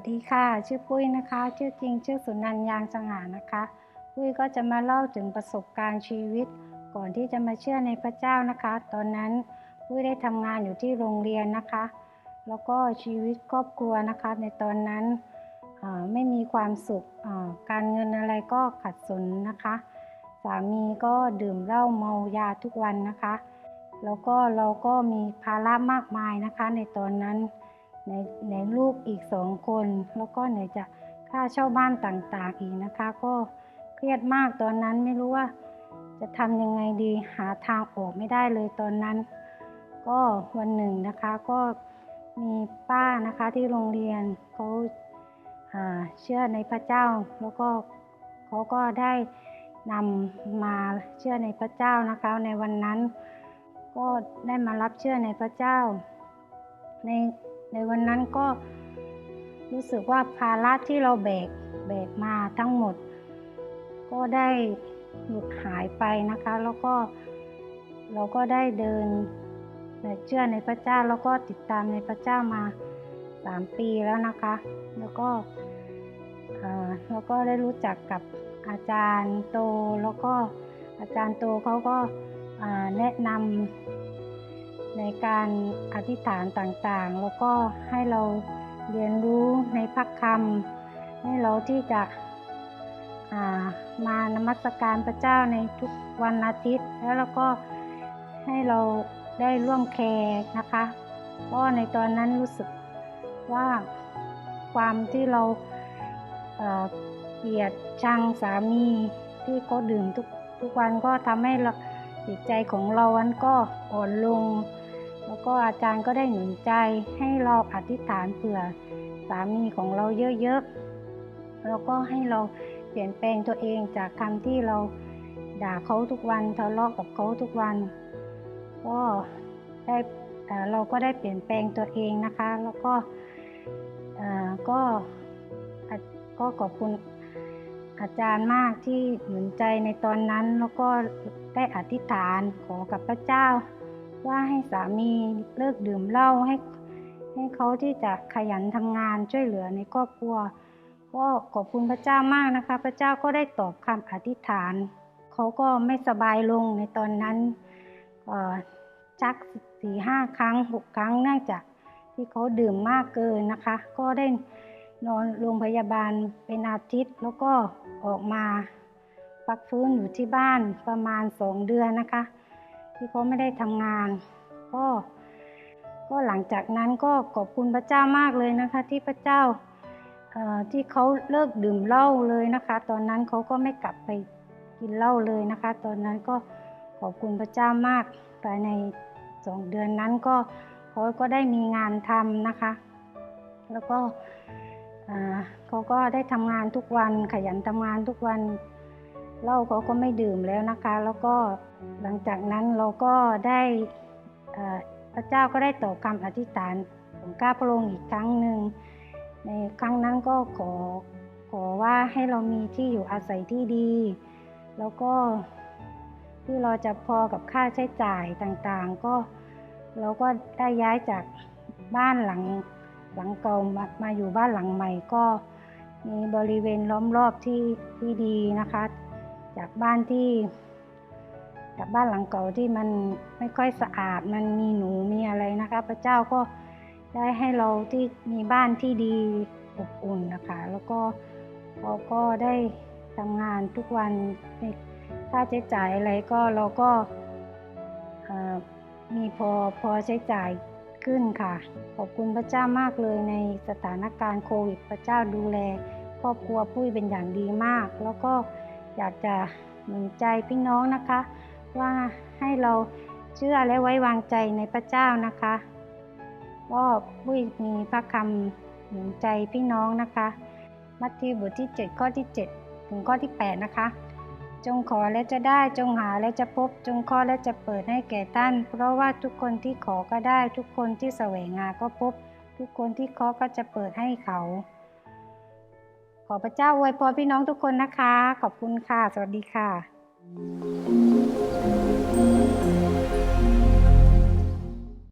วัสดีค่ะ ชื่อปุ้ยนะคะ ชื่อจริงชื่อสุนันยางสง่านะคะ ปุ้ยก็จะมาเล่าถึงประสบการณ์ชีวิต ก่อนที่จะมาเชื่อในพระเจ้านะคะ ตอนนั้นปุ้ยได้ทำงานอยู่ที่โรงเรียนนะคะ แล้วก็ชีวิตครอบครัวนะคะ ในตอนนั้นไม่มีความสุขการเงินอะไรก็ขัดสนนะคะ สามีก็ดื่มเหล้าเมายาทุกวันนะคะ แล้วก็เราก็มีภาระมากมายนะคะ ในตอนนั้น ในในลูกอีกสองคน แล้วก็ไหนจะค่าเช่าบ้านต่างๆอีกนะคะ ก็เครียดมากตอนนั้นไม่รู้ว่า จะทำยังไงดีหาทางออกไม่ได้เลยตอนนั้น ก็วันหนึ่งนะคะก็มีป้านะคะที่โรงเรียนเขาอ่าเชื่อในพระเจ้า แล้วก็เขาก็ได้นำมาเชื่อในพระเจ้านะคะ ในวันนั้น ก็ได้มารับเชื่อในพระเจ้า ใน ในวันนั้นก็รู้สึกว่าภาระที่เราแบกแบกมาทั้งหมด ก็ได้หลุดหายไปนะคะ แล้วก็เราก็ได้เดินเชื่อในพระเจ้าแล้วก็ติดตามในพระเจ้ามาสามปีแล้วนะคะ แล้วก็อ่าแล้วก็ได้รู้จักกับอาจารย์โตแล้วก็อาจารย์โตเขาก็แนะนำ ในการอธิษฐานต่างๆ แล้วก็ให้เราเรียนรู้ในพระคำให้เราที่จะามานมัสการพระเจ้าในทุกวันอาทิตย์ แล้วเราก็ให้เราได้ร่วมแคร์นะคะเพราะในตอนนั้นรู้สึกว่าความที่เราเกลียดชังสามีที่เขาดื่มทุกทุกวันก็ทำให้จิตใจของเราวันก็อ่อนลง แล้วก็อาจารย์ก็ได้หนุนใจให้เราอธิษฐานเผื่อสามีของเราเยอะๆ แล้วก็ให้เราเปลี่ยนแปลงตัวเองจากคำที่เราด่าเขาทุกวันทะเลาะกับเขาทุกวัน ก็ได้เราก็ได้เปลี่ยนแปลงตัวเองนะคะ แล้วก็ก็ก็ขอบคุณอาจารย์มากที่หนุนใจในตอนนั้น แล้วก็ได้อธิษฐานขอกับพระเจ้า ว่าให้สามีเลิกดื่มเหล้าให้ให้เขาที่จะขยันทำงานช่วยเหลือในครอบครัวก็ขอบคุณพระเจ้ามากนะคะ พระเจ้าก็ได้ตอบคำอธิษฐาน เขาก็ไม่สบายลงในตอนนั้นชักสี่ห้าครั้งหกครั้งเนื่องจากที่เขาดื่มมากเกินนะคะ ก็ได้นอนโรงพยาบาลเป็นอาทิตย์ แล้วก็ออกมาพักฟื้นอยู่ที่บ้านประมาณสองเดือนนะคะ ที่เขาไม่ได้ทำงาน ก็ก็หลังจากนั้นก็ขอบคุณพระเจ้ามากเลยนะคะ ที่พระเจ้าที่เขาเลิกดื่มเหล้าเลยนะคะ ตอนนั้นเขาก็ไม่กลับไปกินเหล้าเลยนะคะ ตอนนั้นก็ขอบคุณพระเจ้ามากภายในสองเดือนนั้นก็เขาก็ได้มีงานทำนะคะ แล้วก็เขาก็ได้ทำงานทุกวันขยันทำงานทุกวัน เหล้าเขาก็ไม่ดื่มแล้วนะคะ แล้วก็หลังจากนั้นเราก็ได้พระเจ้าก็ได้ตอบคำอธิษฐานของข้าพระองค์อีกครั้งหนึ่งในครั้งนั้นก็ขอขอว่าให้เรามีที่อยู่อาศัยที่ดี แล้วก็ที่เราจะพอกับค่าใช้จ่ายต่างๆ ก็เราก็ได้ย้ายจากบ้านหลังหลังเก่ามามาอยู่บ้านหลังใหม่ก็มีบริเวณล้อมรอบที่ที่ดีนะคะ จากบ้านที่จากบ้านหลังเก่าที่มันไม่ค่อยสะอาด มันมีหนูมีอะไรนะคะ พระเจ้าก็ได้ให้เราที่มีบ้านที่ดีอบอุ่นนะคะ แล้วก็เราก็ได้ทำงานทุกวันในค่าใช้จ่ายอะไรก็เราก็มีพอพอใช้จ่ายขึ้นค่ะ ขอบคุณพระเจ้ามากเลยในสถานการณ์โควิด พระเจ้าดูแลครอบครัวปุ้ยเป็นอย่างดีมาก แล้วก็ อยากจะหนุนใจพี่น้องนะคะ ว่าให้เราเชื่อและไว้วางใจในพระเจ้านะคะก็ปุ้ยมีพระคำหนุนใจพี่น้องนะคะ มัทธิวบทที่ 7 ข้อที่ 7 ถึงข้อที่ 8 นะคะ จงขอและจะได้จงหาและจะพบ จงเคาะและจะเปิดให้แก่ท่าน เพราะว่าทุกคนที่ขอก็ได้ ทุกคนที่แสวงหาก็พบ ทุกคนที่เคาะก็จะเปิดให้เขา ขอพระเจ้าอวยพรพี่น้องทุกคนนะคะ ขอบคุณค่ะ สวัสดีค่ะ